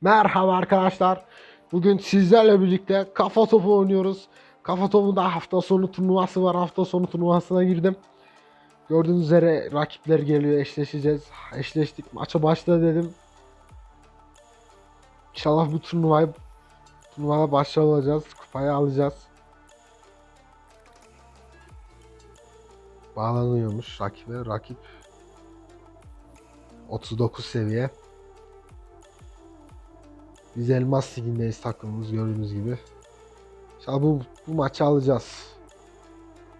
Merhaba arkadaşlar. Bugün sizlerle birlikte kafa topu oynuyoruz. Kafa topunda hafta sonu turnuvası var. Hafta sonu turnuvasına girdim. Gördüğünüz üzere rakipler geliyor. Eşleşeceğiz. Eşleştik. Maça başla dedim. İnşallah bu turnuvayı turnuvada başarılı olacağız. Kupayı alacağız. Bağlanıyormuş rakibe. Rakip 39 seviye. Biz Elmas Ligi'ndeyiz takımımız gördüğünüz gibi. İnşallah bu, bu maçı alacağız.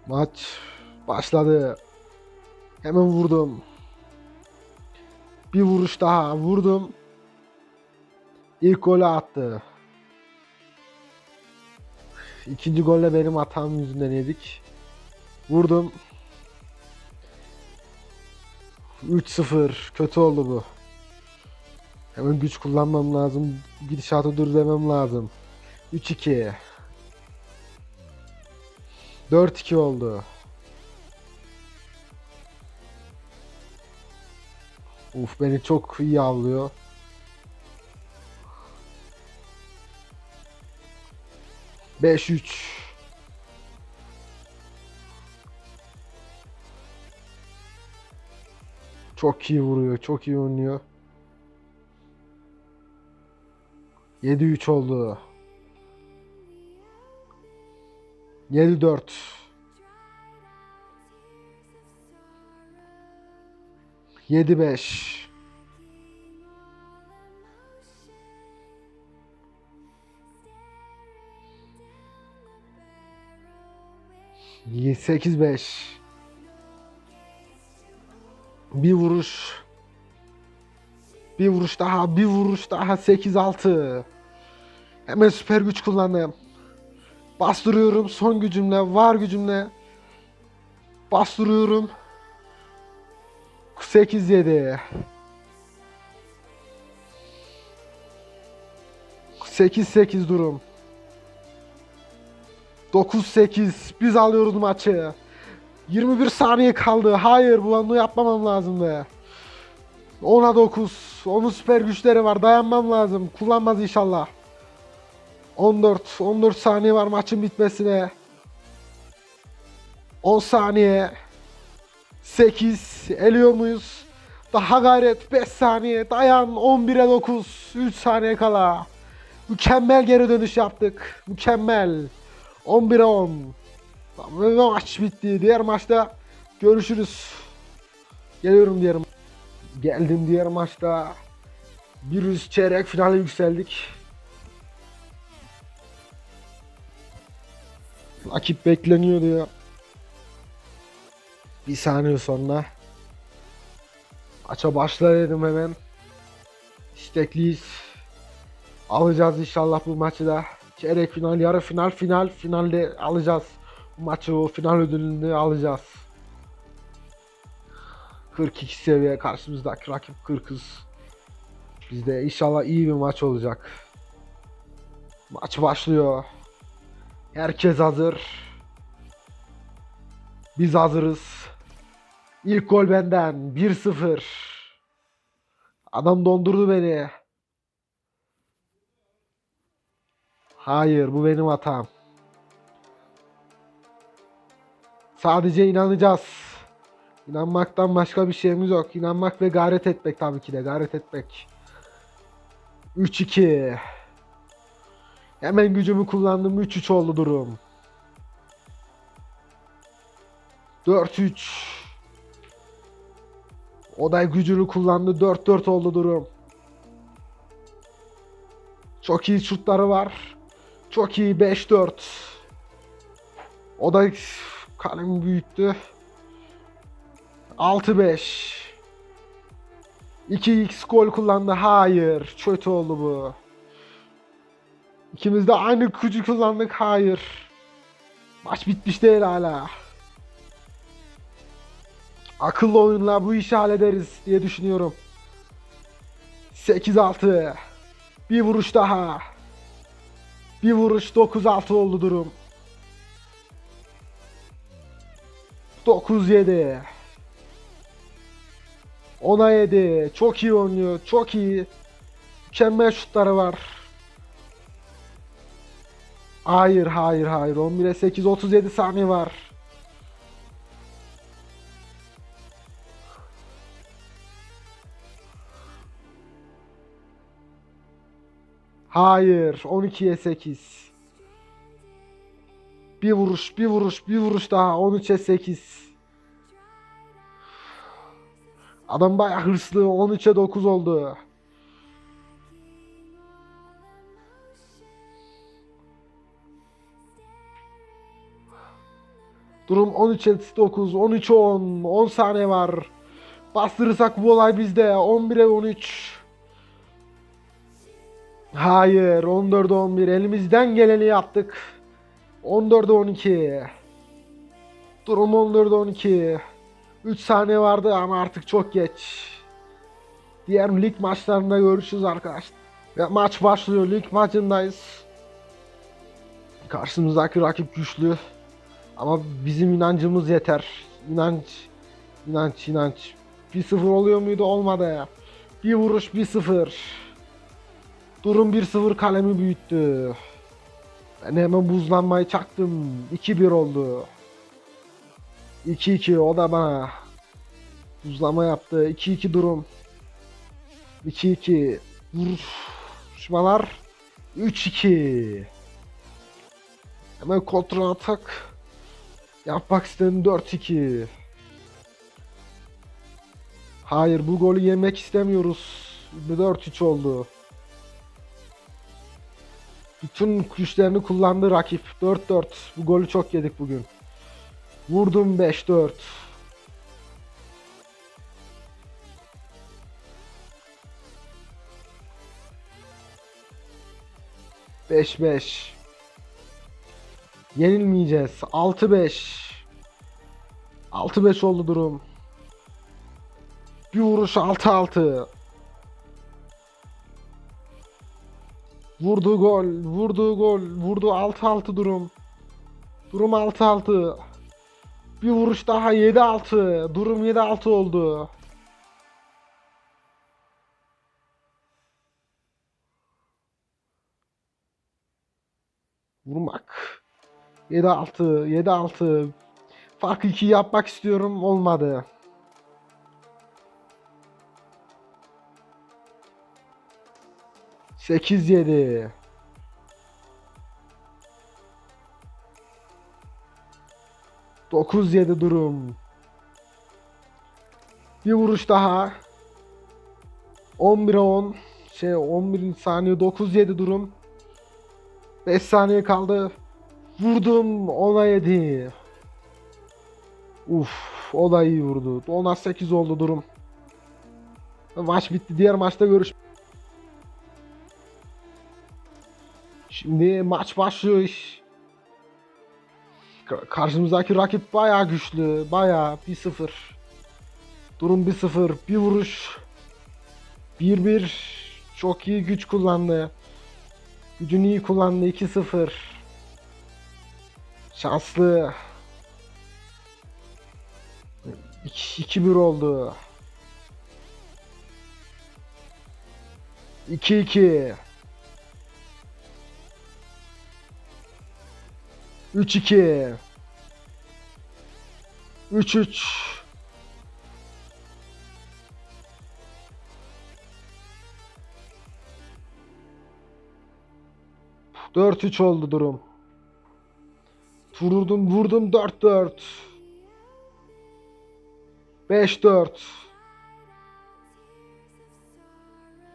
Maç başladı. Hemen vurdum. Bir vuruş daha vurdum. İlk golü attı. İkinci golle benim hatam yüzünden yedik. Vurdum. 3-0. Kötü oldu bu. Hemen güç kullanmam lazım. Gidişatı dur demem lazım. 3-2. 4-2 oldu. Uf beni çok iyi avlıyor. Beş üç. Çok iyi vuruyor, çok iyi oynuyor. 7-3 oldu. 7-4. Yedi beş. Sekiz beş. Bir vuruş. Bir vuruş daha, bir vuruş daha 8-6. Hemen süper güç kullandım. Bastırıyorum son gücümle, var gücümle. Bastırıyorum. 8-7. 8-8 durum. 9-8. Biz alıyoruz maçı. 21 saniye kaldı. Hayır bunu yapmamam lazımdı. 10'a 9. Onun süper güçleri var. Dayanmam lazım. Kullanmaz inşallah. 14. 14 saniye var maçın bitmesine. 10 saniye. 8. Eliyor muyuz? Daha gayret. 5 saniye. Dayan. 11'e 9. 3 saniye kala. Mükemmel geri dönüş yaptık. Mükemmel. 11'e 10. Tamam, ve maç bitti. Diğer maçta görüşürüz. Geliyorum diğer Geldim diğer maçta. Bir üst çeyrek finale yükseldik. Rakip bekleniyor diyor. Bir saniye sonra. Maça başla dedim hemen. İstekliyiz. Alacağız inşallah bu maçı da. Çeyrek final, yarı final, final, finalde alacağız. Bu maçı o final ödülünü alacağız. 42 seviye karşımızdaki rakip 40'ız. Bizde inşallah iyi bir maç olacak. Maç başlıyor. Herkes hazır. Biz hazırız. İlk gol benden. 1-0. Adam dondurdu beni. Hayır bu benim hatam. Sadece inanacağız. İnanmaktan başka bir şeyimiz yok. İnanmak ve gayret etmek tabii ki de. Gayret etmek. 3-2. Hemen gücümü kullandım. 3-3 oldu durum. 4-3. O da gücünü kullandı. 4-4 oldu durum. Çok iyi şutları var. Çok iyi 5-4. O da kalemi büyüttü. 6-5. 2x gol kullandı. Hayır. Kötü oldu bu. İkimiz de aynı gücü kullandık. Hayır. Maç bitmiş değil hala. Akıllı oyunla bu işi hallederiz diye düşünüyorum. 8-6. Bir vuruş daha. Bir vuruş 9-6 oldu durum. 9-7. 10'a 7. Çok iyi oynuyor. Çok iyi. Mükemmel şutları var. Hayır hayır hayır 11'e 8 37 saniye var. Hayır 12'ye 8. Bir vuruş bir vuruş bir vuruş daha 13'e 8. Adam bayağı hırslı 13'e 9 oldu. Durum 13'e 9, 13'e 10, 10 saniye var. Bastırırsak bu olay bizde. 11'e 13. Hayır, 14'e 11. Elimizden geleni yaptık. 14'e 12. Durum 14'e 12. 3 saniye vardı ama artık çok geç. Diğer lig maçlarında görüşürüz arkadaşlar. Ve maç başlıyor. Lig maçındayız. Karşımızdaki rakip güçlü. Ama bizim inancımız yeter. İnanç, inanç, inanç. 1-0 oluyor muydu? Olmadı. Bir vuruş 1-0. Durum 1-0 kalemi büyüttü. Ben hemen buzlanmayı çaktım. 2-1 oldu. 2-2 o da bana. Buzlama yaptı. 2-2 durum. 2-2 vuruşmalar. 3-2 Hemen kontra atak. Yapmak istedim 4-2. Hayır bu golü yemek istemiyoruz. 4-3 oldu. Bütün güçlerini kullandı rakip. 4-4. Bu golü çok yedik bugün. Vurdum 5-4. Beş beş. Yenilmeyeceğiz. 6-5. 6-5 oldu durum. Bir vuruş 6-6. Vurdu gol, vurdu gol, vurdu 6-6 durum. Durum 6-6. Bir vuruş daha 7-6. Durum 7-6 oldu. Vurmak. 7-6, 7-6. Fark 2 yapmak istiyorum. Olmadı. Sekiz yedi. Dokuz yedi durum. Bir vuruş daha. 11'e 10. Şey 11 saniye 9 7 durum. 5 saniye kaldı. Vurdum 10'a 7. Uf, o da iyi vurdu. 10'a 8 oldu durum. Maç bitti. Diğer maçta görüş. Şimdi maç başlıyor Karşımızdaki rakip bayağı güçlü. Bayağı 1-0. Durum 1-0. Bir vuruş. 1-1. Çok iyi güç kullandı. Gücünü iyi kullandı. 2-0. Şanslı. 2-1 oldu. 2-2. 3-2. 3-3. Dört üç oldu durum. Vurdum vurdum 4-4. 5-4.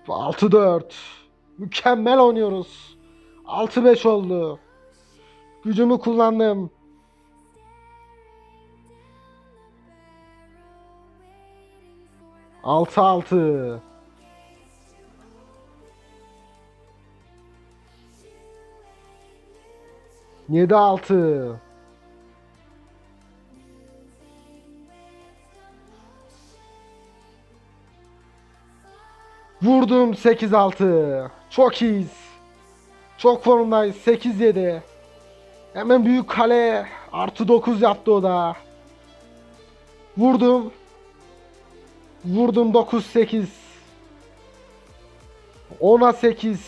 6-4. Mükemmel oynuyoruz. 6-5 oldu. Gücümü kullandım. Altı altı. Yedi altı. Vurdum 8-6. Çok iyiyiz. Çok formdayız. 8-7. Hemen büyük kale. Artı 9 yaptı o da. Vurdum. Vurdum 9-8. 10'a 8.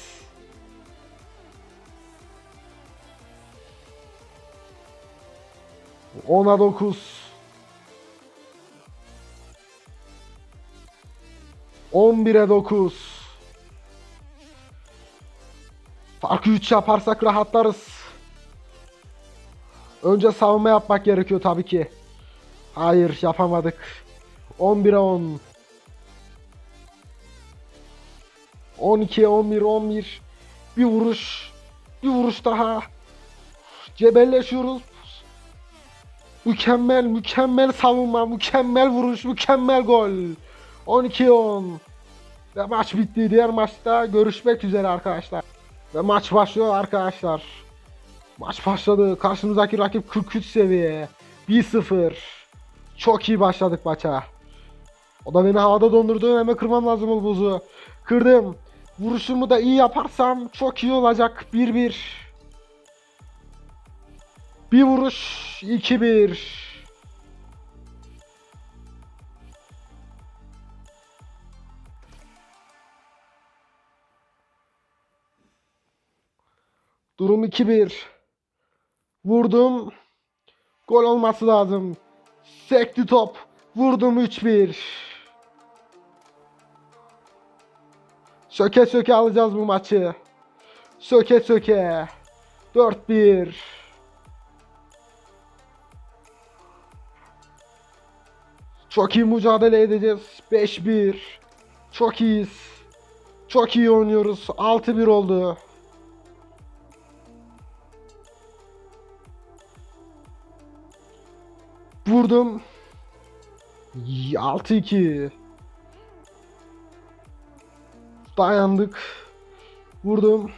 Ona dokuz. On bire dokuz. Farkı üç yaparsak rahatlarız. Önce savunma yapmak gerekiyor tabii ki. Hayır yapamadık. 11'e 10. 12, 11, 11. Bir vuruş. Bir vuruş daha. Cebelleşiyoruz. Mükemmel, mükemmel savunma, mükemmel vuruş, mükemmel gol. 12-10. Ve maç bitti. Diğer maçta görüşmek üzere arkadaşlar. Ve maç başlıyor arkadaşlar. Maç başladı. Karşımızdaki rakip 43 seviye. 1-0. Çok iyi başladık maça. O da beni havada dondurdu. Hemen kırmam lazım o buzu. Kırdım. Vuruşumu da iyi yaparsam çok iyi olacak. 1-1. Bir vuruş 2-1. Durum 2-1. Vurdum. Gol olması lazım. Sekti top. Vurdum 3-1. Söke söke alacağız bu maçı. Söke söke. 4-1. Çok iyi mücadele edeceğiz. 5-1. Çok iyiyiz. Çok iyi oynuyoruz. 6-1 oldu. Vurdum. 6-2. Dayandık. Vurdum.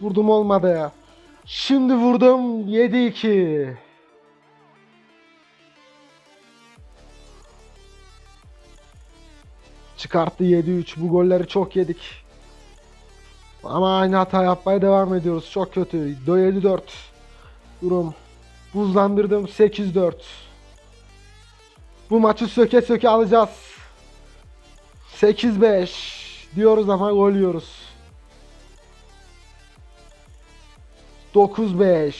Vurdum olmadı. Şimdi vurdum 7-2. Çıkarttı 7-3. Bu golleri çok yedik. Ama aynı hata yapmaya devam ediyoruz. Çok kötü. 7-4. Durum. Buzlandırdım 8-4. Bu maçı söke söke alacağız. 8-5 diyoruz ama gol yiyoruz. 9-5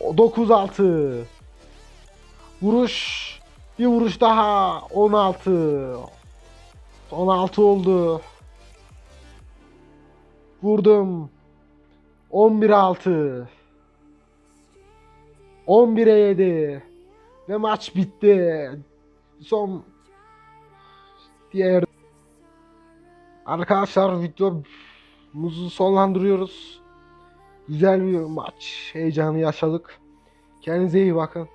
9-6 Vuruş bir vuruş daha 16 16 oldu. Vurdum. 11-6 11'e 7 ve maç bitti. Son diğer arkadaşlar videomuzu sonlandırıyoruz. Güzel bir maç heyecanı yaşadık. Kendinize iyi bakın.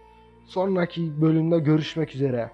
Sonraki bölümde görüşmek üzere.